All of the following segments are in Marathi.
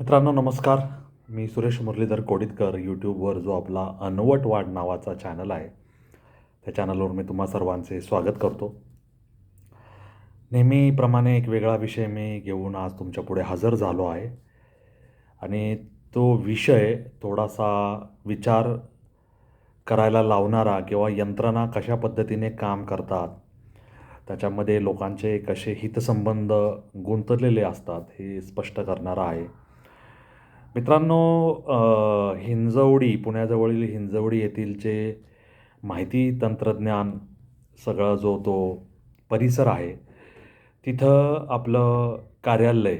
मित्रांनो नमस्कार. मी सुरेश मुरलीधर कोडितकर यूट्यूबवर जो आपला अनवट वाढ नावाचा चॅनल आहे त्या चॅनलवर मी तुम्हा सर्वांचे स्वागत करतो. नेहमीप्रमाणे एक वेगळा विषय मी घेऊन आज तुमच्यापुढे हजर झालो आहे. आणि तो विषय थोडासा विचार करायला लावणारा किंवा यंत्रणा कशा पद्धतीने काम करतात त्याच्यामध्ये लोकांचे कसे हितसंबंध गुंतलेले असतात हे स्पष्ट करणारा आहे. मित्रांनो हिंजवडी पुण्याजवळील हिंजवडी येथीलचे माहिती तंत्रज्ञान सगळा जो तो परिसर आहे तिथं आपलं कार्यालय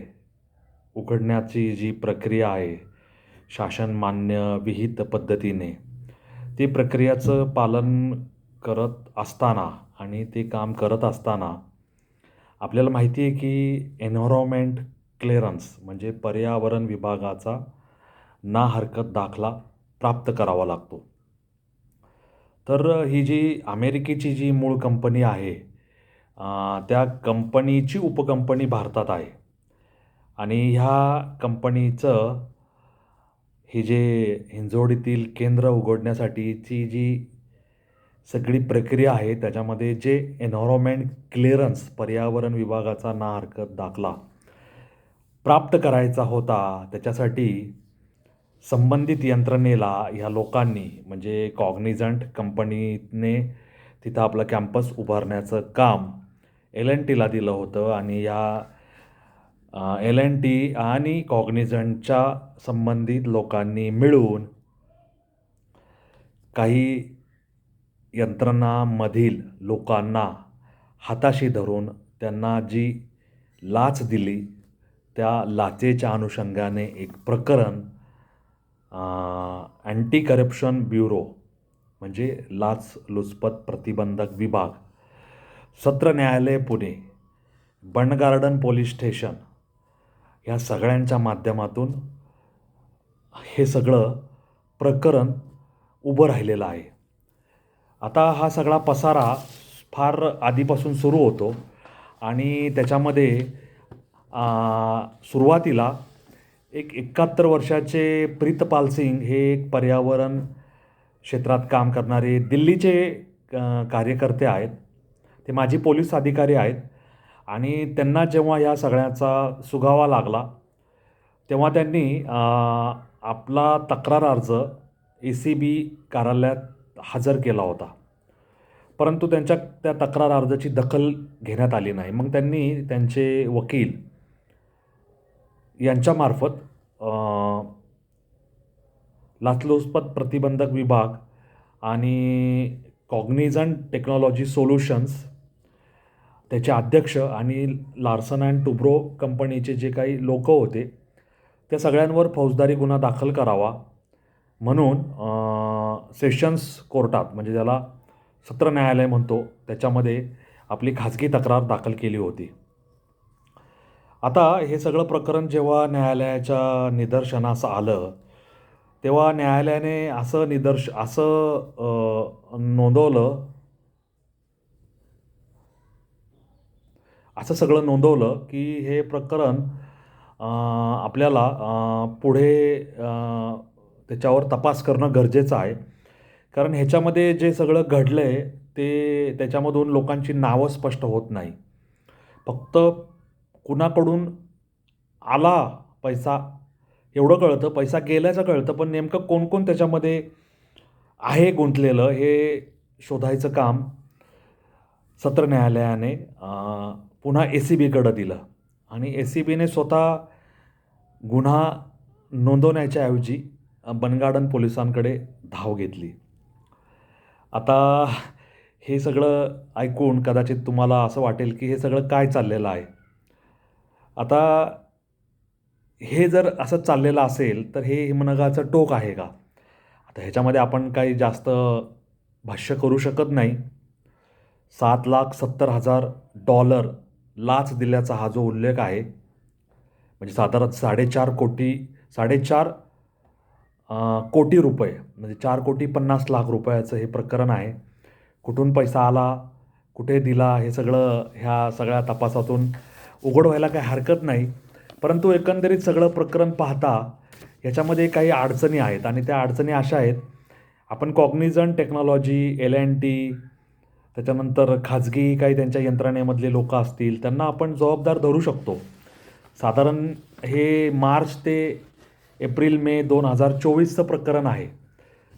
उघडण्याची जी प्रक्रिया आहे शासनमान्य विहित पद्धतीने ती प्रक्रियाचं पालन करत असताना आणि ते काम करत असताना आपल्याला माहिती आहे की एन्व्हायरमेंट क्लेअरन्स म्हणजे पर्यावरण विभागाचा ना हरकत दाखला प्राप्त करावा लागतो. तर ही जी अमेरिकेची जी मूळ कंपनी आहे त्या कंपनीची उपकंपनी भारतात आहे. आणि ह्या कंपनीचं ही जे हिंजोडीतील केंद्र उघडण्यासाठीची जी सगळी प्रक्रिया आहे त्याच्यामध्ये जे एन्व्हायरमेंट क्लिअरन्स पर्यावरण विभागाचा ना हरकत दाखला प्राप्त करायचा होता. त्याच्यासाठी संबंधित यंत्रणेला ह्या लोकांनी म्हणजे कॉग्निझंट कंपनीने तिथं आपलं कॅम्पस उभारण्याचं काम एल एन टीला दिलं होतं आणि या एल एन टी आणि कॉग्निझंटच्या संबंधित लोकांनी मिळून काही यंत्रणामधील लोकांना हाताशी धरून त्यांना जी लाच दिली त्या लाचेच्या अनुषंगाने एक प्रकरण अँटी करप्शन ब्युरो म्हणजे लाच लुचपत प्रतिबंधक विभाग सत्र न्यायालय पुणे बंड गार्डन पोलीस स्टेशन ह्या सगळ्यांच्या माध्यमातून हे सगळं प्रकरण उभं राहिलेलं आहे. आता हा सगळा पसारा फार आधीपासून सुरू होतो आणि त्याच्यामध्ये सुरुवातीला एक एकाहत्तर वर्षाचे प्रीतपाल सिंग हे एक पर्यावरण क्षेत्रात काम करणारे दिल्लीचे कार्यकर्ते आहेत. ते माजी पोलीस अधिकारी आहेत. आणि त्यांना जेव्हा ह्या सगळ्याचा सुगावा लागला तेव्हा त्यांनी आपला तक्रार अर्ज ए सी बी कार्यालयात हजर केला होता. परंतु त्यांच्या त्या तक्रार अर्जाची दखल घेण्यात आली नाही. मग त्यांनी त्यांचे वकील यांच्यामार्फत लाचलुचपत प्रतिबंधक विभाग आणि कॉग्निझंट टेक्नॉलॉजी सोल्युशन्स त्याचे अध्यक्ष आणि लार्सन अँड टुब्रो कंपनीचे जे काही लोक होते त्या सगळ्यांवर फौजदारी गुन्हा दाखल करावा म्हणून सेशन्स कोर्टात म्हणजे ज्याला सत्र न्यायालय म्हणतो त्याच्यामध्ये आपली खाजगी तक्रार दाखल केली होती. आता हे सगळं प्रकरण जेव्हा न्यायालयाच्या निदर्शनास आलं तेव्हा न्यायालयाने असं निदर्श असं नोंदवलं असं सगळं नोंदवलं की हे प्रकरण आपल्याला पुढे त्याच्यावर तपास करणं गरजेचं आहे. कारण ह्याच्यामध्ये जे सगळं घडलं आहे ते त्याच्यामधून लोकांची नावं स्पष्ट होत नाही. फक्त कुणाकडून आला पैसा? एवढं कळतं. पैसा गेल्याचं कळतं. पण नेमकं कोण कोण त्याच्यामध्ये आहे गुंतलेलं हे शोधायचं काम सत्र न्यायालयाने पुन्हा ए सी बीकडं दिलं. आणि ए सी बीने स्वतः गुन्हा नोंदवण्याच्या ऐवजी बनगार्डन पोलिसांकडे धाव घेतली. आता हे सगळं ऐकून कदाचित तुम्हाला असं वाटेल की हे सगळं काय चाललेलं आहे? आता हे जर असं चाललेलं असेल तर हे हिमनगाचं टोक आहे का? आता ह्याच्यामध्ये आपण काही जास्त भाष्य करू शकत नाही. सात लाख सत्तर हजार डॉलर लाच दिल्याचा हा जो उल्लेख आहे म्हणजे साधारण साडेचार कोटी साडेचार कोटी रुपये म्हणजे चार कोटी पन्नास लाख रुपयाचं हे प्रकरण आहे. कुठून पैसा आला कुठे दिला हे सगळं ह्या सगळ्या तपासातून उघड व्हायला काही हरकत नाही. परंतु एकंदरीत सगळं प्रकरण पाहता याच्यामध्ये काही अडचणी आहेत आणि त्या अडचणी अशा आहेत. आपण Cognizant technology L and T त्याच्यानंतर खाजगी काही त्यांच्या यंत्रणेमधले लोक असतील त्यांना आपण जबाबदार धरू शकतो. साधारण हे मार्च ते एप्रिल मे दोन हजार चोवीसचं प्रकरण आहे.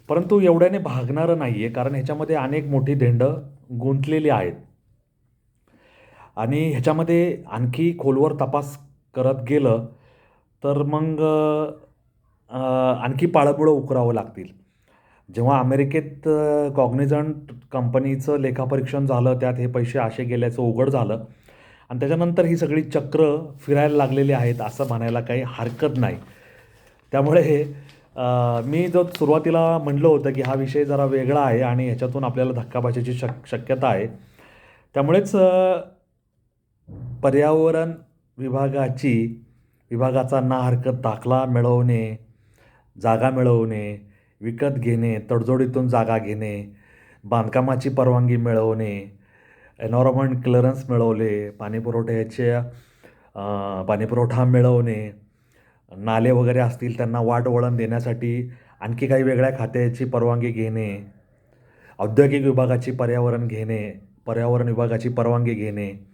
परंतु एवढ्याने भागणारं नाही आहे कारण ह्याच्यामध्ये अनेक मोठी धेंडं गुंतलेली आहेत. आणि ह्याच्यामध्ये आणखी खोलवर तपास करत गेलं तर मग आणखी पाळंमुळं उकरावं लागतील. जेव्हा अमेरिकेत कॉग्निझंट कंपनीचं लेखापरीक्षण झालं त्यात हे पैसे असे गेल्याचं उघड झालं आणि त्याच्यानंतर ही सगळी चक्र फिरायला लागलेली आहेत असं म्हणायला काही हरकत नाही. त्यामुळे हे मी जो सुरुवातीला म्हणलं होतं की हा विषय जरा वेगळा आहे आणि ह्याच्यातून आपल्याला धक्का बसायची शक शक्यता आहे. त्यामुळेच पर्यावरण विभागाची विभागाचा ना हरकत दाखला मिळवणे जागा मिळवणे विकत घेणे तडजोडीतून जागा घेणे बांधकामाची परवानगी मिळवणे एनॉरमेंट क्लिअरन्स मिळवले पाणीपुरवठ्याचे पाणीपुरवठा मिळवणे नाले वगैरे असतील त्यांना वाट वळण देण्यासाठी आणखी काही वेगळ्या खात्याची परवानगी घेणे औद्योगिक विभागाची पर्यावरण घेणे पर्यावरण विभागाची परवानगी घेणे.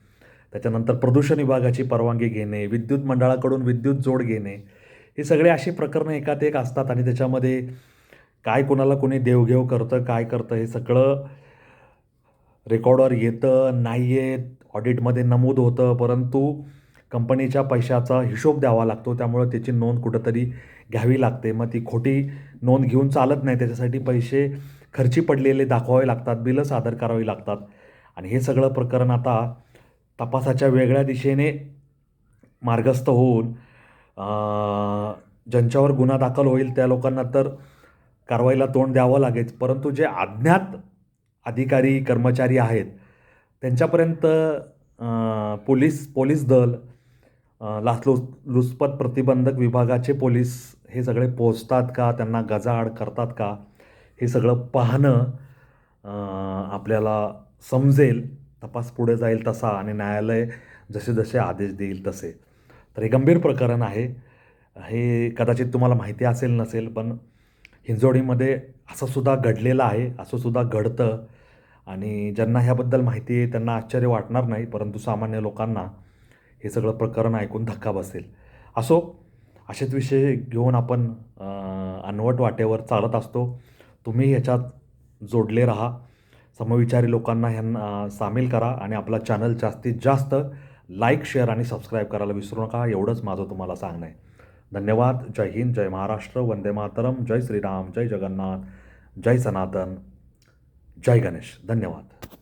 त्याच्यानंतर प्रदूषण विभागाची परवानगी घेणे विद्युत मंडळाकडून विद्युत जोड घेणे हे सगळे अशी प्रकरणं एकात एक असतात आणि त्याच्यामध्ये काय कोणाला कोणी देवघेव करतं काय करतं हे सगळं रेकॉर्डवर येतं नाही येत ऑडिटमध्ये नमूद होतं परंतु कंपनीच्या पैशाचा हिशोब द्यावा लागतो त्यामुळं त्याची नोंद कुठंतरी घ्यावी लागते. मग ती खोटी नोंद घेऊन चालत नाही त्याच्यासाठी पैसे खर्ची पडलेले दाखवावे लागतात बिलं सादर करावी लागतात. आणि हे सगळं प्रकरण आता तपासाच्या वेगळ्या दिशेने मार्गस्थ होऊन ज्यांच्यावर गुन्हा दाखल होईल त्या लोकांना तर कारवाईला तोंड द्यावं लागेल. परंतु जे अज्ञात अधिकारी कर्मचारी आहेत त्यांच्यापर्यंत पोलीस पोलीस दल अं, लाचलु लुचपत प्रतिबंधक विभागाचे पोलीस हे सगळे पोचतात का? त्यांना गजाआड करतात का? हे सगळं पाहणं आपल्याला समजेल. तपास पुढे जाईल तसा आणि न्यायालय जसे जसे आदेश देईल तसे. तर हे गंभीर प्रकरण आहे. हे कदाचित तुम्हाला माहिती असेल नसेल पण हिंजोडीमध्ये असं सुद्धा घडलेलं आहे. असं सुद्धा घडतं. आणि ज्यांना ह्याबद्दल माहिती आहे त्यांना आश्चर्य वाटणार नाही परंतु सामान्य लोकांना हे सगळं प्रकरण ऐकून धक्का बसेल. असो असेच विषय घेऊन आपण अनवट वाटेवर चालत असतो. तुम्ही ह्याच्यात जोडले राहा. समविचारी लोकांना ह्यांना सामील करा आणि आपला चॅनल जास्तीत जास्त लाईक शेअर आणि सबस्क्राईब करायला विसरू नका. एवढंच माझं तुम्हाला सांगणं आहे. धन्यवाद. जय हिंद जय महाराष्ट्र. वंदे मातरम. जय श्रीराम. जय जगन्नाथ. जय सनातन. जय गणेश. धन्यवाद.